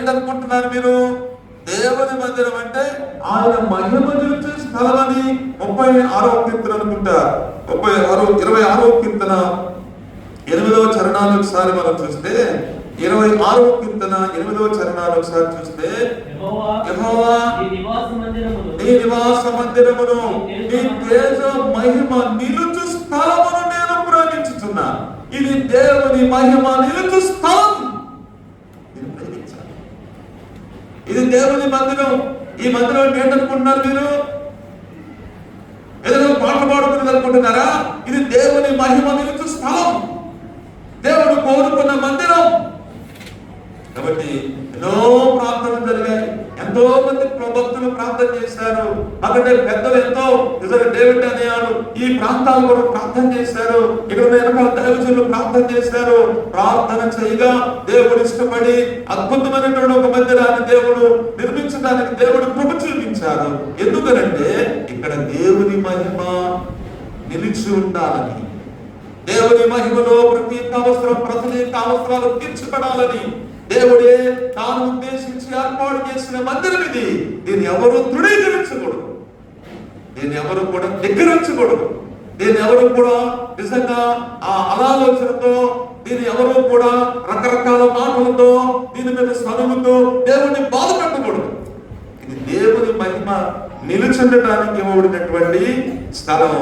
అనుకుంటున్నారు మీరు? దేవుని మందిరం అంటే ఆయన మహిమ నిలిచే స్థలం అని ముప్పై ఆరో కీర్తన అనుకుంటా. ముప్పై ఆరో ఇరవై ఆరో కీర్తన. ఎనిమిదవ చరణాలు ఒకసారి మనం చూస్తే ఇరవై ఆరో కీర్తన ఎనిమిదవ చరణాలు ఒకసారి చూస్తే నీ నివాస మందిరమును నీ తేజ మహిమ నిలుచు స్థలమును నేను ప్రేమించుచున్నా ఇది దేవుని మహిమ నిలుచు స్థలం నేను ప్రేమించాలి ఇది దేవుని మందిరం. ఈ మందిరం అంటే ఏంటనుకుంటున్నారు మీరు? ఏదైనా పాటలు పాడుకునేది అనుకుంటున్నారా? ఇది దేవుని మహిమ నిలుచు స్థలం దేవుడు కోరుకున్న మందిరం. కాబట్టి ఎన్నో ప్రార్థనలు జరిగాయి. ఎంతో మంది భక్తులు ప్రార్థన చేశారు. అక్కడ పెద్దలు ఎంతో నిజంగా డేవిడ్ అనేవాడు ఈ ప్రాంతాల కొరకు ప్రార్థన చేశారు. ఇక్కడ వెనకాల దైవజనులు ప్రార్థన చేశారు. ప్రార్థన చేయగా దేవుడు ఇష్టపడి అద్భుతమైనటువంటి ఒక మందిరాన్ని దేవుడు నిర్మించడానికి దేవుడు కృప చూపించారు. ఎందుకనంటే ఇక్కడ దేవుని మహిమ నిలిచి ఉండాలని. దేవుని మహిమలో ప్రతి అవసరం ప్రతి అవసరాలు తీర్చబడాలని దేవుడే తాను ఉద్దేశించి ఏర్పాటు చేసిన మందిరం ఇది. దీన్ని ఎవరు తృణీకరించకూడదు దీన్ని ఎవరు కూడా ధిక్కరించకూడదు దీన్ని ఎవరు కూడా నిజంగా ఆ అనాలోచనతో దీన్ని ఎవరు కూడా రకరకాల మాటలతో దీని మీద స్వరముతో దేవుడిని బాధ పెట్టకూడదు. ఇది దేవుని మహిమ నిలుచుండటానికి ఇవ్వబడినటువంటి స్థలం.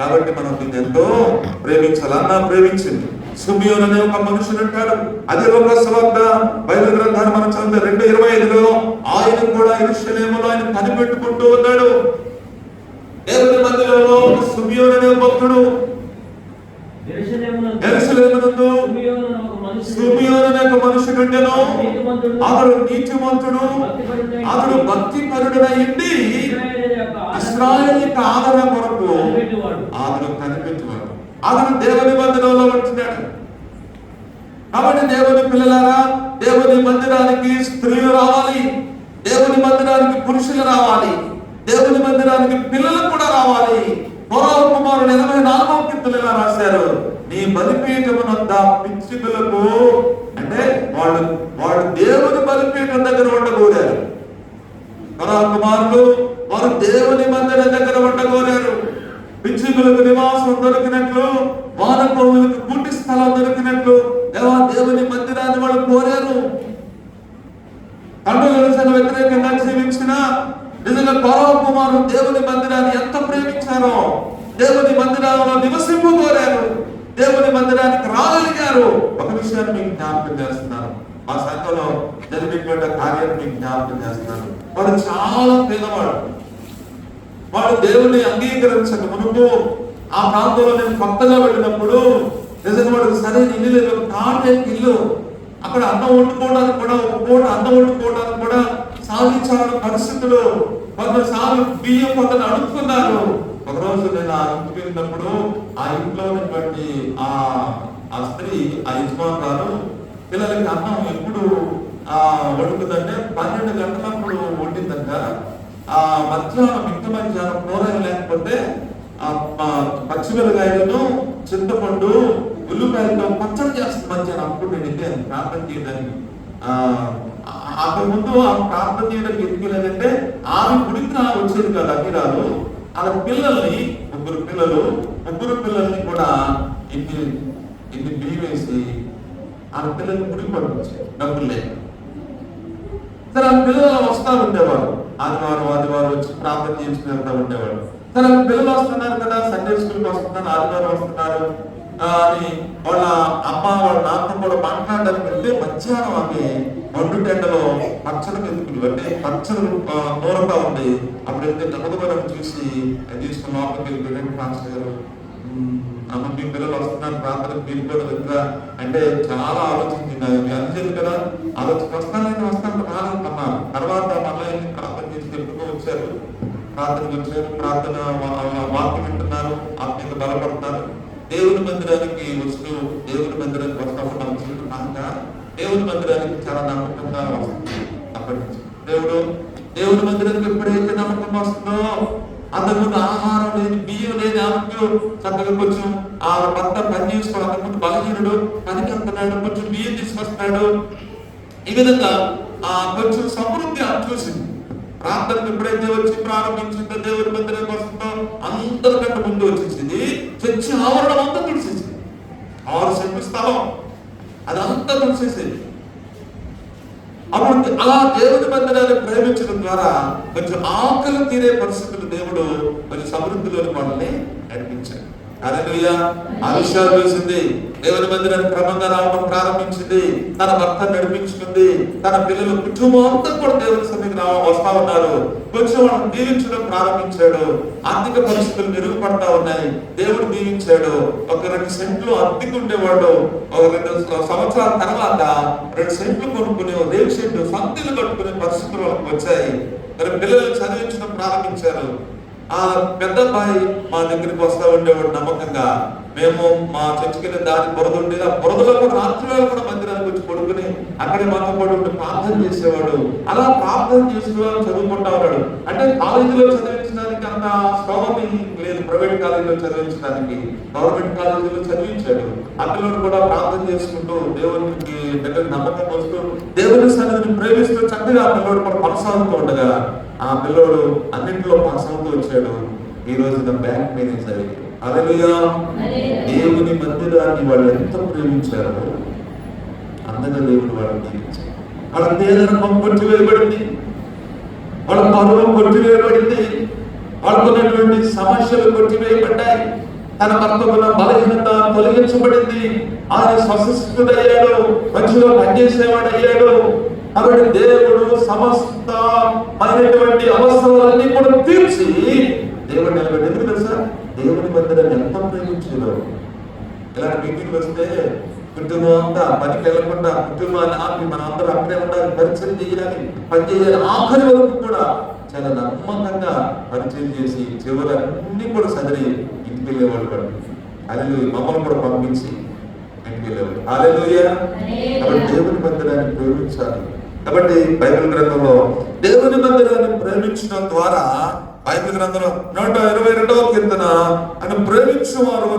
కాబట్టి మనం దీన్ని ఎంతో ప్రేమించాలన్నా ప్రేమించింది. సుమియోన్ అనే ఒక మనుషుడు అంటాడు అది ఒక స్వార్థ బైబిల్ గ్రంథాన్ని మనం చదివితే రెండు ఇరవై ఐదులో ఆయన కూడా ఇరుషలేములో ఆయన కనిపెట్టుకుంటూ ఉన్నాడు. దేవుని మందిరంలో సుమియోన్ అనే భక్తుడు. యెరూషలేమునందు ఎరుసలేమునందు సుమియోను అనే ఒక మనుషుడు. ఉండెను. అతడు నీతిమంతుడు. అతడు భక్తి యొక్క ఆదరణ ఇస్రాయేల్ యొక్క ఆదరణ కొరకు కనిపెట్టువాడు. అతను కనిపించేవాడు అతను దేవుని మందిరంలో ఉంటున్నాడు. కాబట్టి దేవుని పిల్లలారా దేవుని మందిరానికి స్త్రీలు రావాలి దేవుని మందిరానికి పురుషులు రావాలి దేవుని మందిరానికి పిల్లలు కూడా రావాలి. పొరావు కుమారుడు ఎనభై నాలుగో కీర్తులుగా రాశారు నీ బలిపీఠమునంత పిచ్చికలకు అంటే వాళ్ళు వాళ్ళు దేవుని బలిపీఠం దగ్గర ఉండకూడారు పరా కుమారులు వారు దేవుని మందిరం దగ్గర ఉండకూడారు పిచ్చుకులకు నివాసం దొరికినట్లు వానకోవులకు పూర్తి స్థలం దొరికినట్లు దేవా దేవుని మందిరాన్ని వాళ్ళు కోరారు. తండ్రుల సంఘ వ్యతిరేకంగా జీవించిన నిజంగా గౌరవ కుమారు దేవుని మందిరాన్ని ఎంత ప్రేమించారో దేవుని మందిరంలో నివసింపు కోరారు. దేవుని మందిరానికి రాగలిగారు. ఒక విషయాన్ని మీకు జ్ఞాపకం చేస్తున్నారు మా సంఘంలో జరిపినటువంటి కార్యాన్ని మీకు జ్ఞాపకం చేస్తున్నారు వాడు చాలా పేదవాడు. వాడు దేవుని అంగీకరించక మునుపు ఆ ప్రాంతంలో నేను కొత్తగా వెళ్ళినప్పుడు నిజంగా వాడికి సరైన ఇల్లు లేదు. ఒక తాటేకి ఇల్లు. అక్కడ అన్నం వండుకోవడానికి కూడా ఒక పూట అన్నం వండుకోవడానికి కూడా సాధించాలని పరిస్థితులు. కొంతసార్లు బియ్యం కొంత అడుగుతున్నారు. ఒకరోజు నేను ఆ ఇంటికి వెళ్ళినప్పుడు ఆ ఇంట్లో ఉన్నటువంటి ఆ ఆ స్త్రీ ఆ యజమానురాలు పిల్లలకి అన్నం ఎప్పుడు ఆ వండుతుందంటే పన్నెండు గంటలప్పుడు వండిందంట. ఆ మధ్యాహ్నం ఇంత మధ్యాహ్నం కూరగాయలు లేకపోతే ఆ పచ్చిమిరకాయలను చింతపండు ఉల్లిపాయలతో పచ్చడి చేస్తుంది మధ్యాహ్నం అప్పుడు నేను వెళ్ళాను. ప్రార్థన చేయడానికి. ఆ అక్కడ ముందు ఆ ప్రార్థన చేయడానికి ఎందుకు వెళ్ళానంటే ఆమె గుడికి రా వచ్చేది కాదు అఖిరాలు వాళ్ళ పిల్లల్ని ముగ్గురు పిల్లలు ముగ్గురు పిల్లల్ని కూడా ఇన్ని ఇన్ని బియ్యమేసి ఆ పిల్లల్ని గుడికి పంపించారు. డబ్బులు లేక. సరే ఆ పిల్లలు వస్తా ఉండేవారు ఆదివారం ఆదివారం వచ్చి ప్రార్థన చేసుకుని ఉండేవాడు సరే పిల్లలు వస్తున్నారు కదా సండే స్కూల్కి వస్తున్నారు ఆదివారం వస్తున్నారు. అని వాళ్ళ అమ్మ వాళ్ళ నాన్న కూడా మాట్లాడడానికి వెళ్తే మధ్యాహ్నం ఆమె మండు టెండలో పచ్చడి మెతుకులు అంటే పచ్చడి దూరంగా ఉంది. అప్పుడు వెళ్తే నమ్మకం చూసి తీసుకున్న లోపలికి వెళ్ళి మాస్టర్ గారు అమ్మ మీ పిల్లలు వస్తున్నారు ప్రార్థన మీరు కూడా వెళ్తారా అంటే చాలా ఆలోచించింది అది అంజలి కదా ఆలోచన వస్తానైతే వస్తాను రాదనుకున్నాను తర్వాత మళ్ళీ ప్రార్థన చేసి ఎప్పుడో వచ్చారు. ప్రార్థనకు వచ్చారు ప్రార్థన వా- వాక్యం వింటున్నారు ఆత్మీయంగా బలపడతారు. దేవుని మందిరానికి వస్తూ దేవుని మందిరానికి వస్తాము మన జీవితం దేవుని మందిరానికి చాలా నమ్మకంగా వస్తుంది. అప్పటి దేవుడు దేవుని మందిరానికి ఎప్పుడైతే నమ్మకం వస్తుందో అంతకుముందు ఆహారం లేని బియ్యం లేని ఆమెకు చక్కగా కొంచెం ఆ భర్త పని చేసుకోవడం అంతకుముందు బలహీనుడు పనికి అంటున్నాడు కొంచెం బియ్యం తీసుకొస్తున్నాడు. ఈ విధంగా ఆ కొంచెం సమృద్ధి చూసింది ప్రార్థన ఎప్పుడైతే వచ్చి ప్రారంభించిందో దేవుడి మందిరానికి వస్తుందో అందరికంటే ముందు వచ్చేసింది చర్చి ఆవరణం అంతా తుడిసేసింది ఆరు సెంటు స్థలం అదంతా తుడిసేసేది అప్పుడు అలా దేవుని మందిరాన్ని ప్రేమించడం ద్వారా కొంచెం ఆకలి తీరే పరిస్థితులు దేవుడు కొంచెం సమృద్ధిలోని వాళ్ళని నడిపించాడు. అలెలుయ్య ఆ చూసింది దేవుని మందిరాన్ని క్రమంగా రావడం ప్రారంభించింది తన భర్త నడిపించుకుంది తన పిల్లలు కుటుంబం అంతా కూడా దేవుని సన్నిధికి రావ వస్తా ఉన్నారు కొంచెం వాళ్ళని దీవించడం ప్రారంభించాడు ఆర్థిక పరిస్థితులు మెరుగుపడతా ఉన్నాయి దేవుడు దీవించాడు ఒక రెండు సెంట్లు అద్దెకు ఉండేవాడు ఒక రెండు సంవత్సరాల తర్వాత రెండు సెంట్లు కొనుక్కునే ఒక రేపు సెంట్లు సంతలు కట్టుకునే పరిస్థితులు వాళ్ళకి వచ్చాయి మరి పిల్లలు చదివించడం ప్రారంభించారు ఆ పెద్ద అబ్బాయి మా దగ్గరికి వస్తా ఉండేవాడు నమ్మకంగా మేము మా చర్చికి దాని బురద ఉండేది. ఆ బురదలో కూడా రాత్రి వేళ కూడా మందిరానికి వచ్చి పడుకుని అక్కడే మాతో పాటు ఉంటే ప్రార్థన చేసేవాడు. అలా ప్రార్థన చేసేవాడు చదువుకుంటా ఉన్నాడు. అంటే కాలేజీలో చదివించడానికి అంత స్వామి లేదు. ప్రైవేట్ కాలేజీలో చదివించడానికి. గవర్నమెంట్ కాలేజీలో చదివించాడు. ఆ కూడా ప్రార్థన చేసుకుంటూ దేవునికి దగ్గర నమ్మకం వస్తూ దేవుని సన్నిధిని ప్రేమిస్తూ చక్కగా ఆ పిల్లోడు కూడా కొనసాగుతూ ఉండగా ఆ పిల్లోడు అన్నింటిలో పాస్ అవుతూ వచ్చాడు. ఈ రోజున బ్యాంక్ మేనేజర్ అలలుయా దేవుని మందిరాన్ని వాళ్ళు ఎంత ప్రేమించారో అంతగా దేవుడు వాళ్ళని దీవించారు వాళ్ళ పేదరికం కొట్టివేయబడింది వాళ్ళ పరువం కొట్టివేయబడింది వాళ్ళకున్నటువంటి సమస్యలు కొట్టివేయబడ్డాయి తన భర్తకున్న బలహీనత తొలగించబడింది. ఆయన స్వశిష్టుడయ్యాడు మంచిగా పనిచేసేవాడు అయ్యాడు కాబట్టి దేవుడు సమస్త అయినటువంటి అవసరాలన్నీ కూడా తీర్చి దేవుడు నిలబడి ఎందుకు తెలుసా? దేవుని మందిరాన్ని ఎంత ప్రేమించారు ఇలాంటి మీటింగ్ వస్తే కుటుంబం అంతా పనికి వెళ్ళకుండా కుటుంబాన్ని ఆపి మన అందరూ అక్కడే ఉండాలి పరిచయం చేయాలి పని చేయాలి. ఆఖరి వరకు కూడా చాలా నమ్మకంగా పరిచయం చేసి చివరి అన్ని కూడా సదిరి ఇంటికి వెళ్ళేవాళ్ళు వాడు అల్లు మమ్మల్ని కూడా పంపించి ఇంటికి వెళ్ళేవాళ్ళు అలెలుయ కాబట్టి దేవుని మందిరాన్ని ప్రేమించాలి కాబట్టి బైబిల్ గ్రంథంలో దేవుని మందిరాన్ని ప్రేమించడం ద్వారా బైబిల్ గ్రంథంలో నూట ఇరవై రెండవ కీర్తన అని ప్రేమించువారు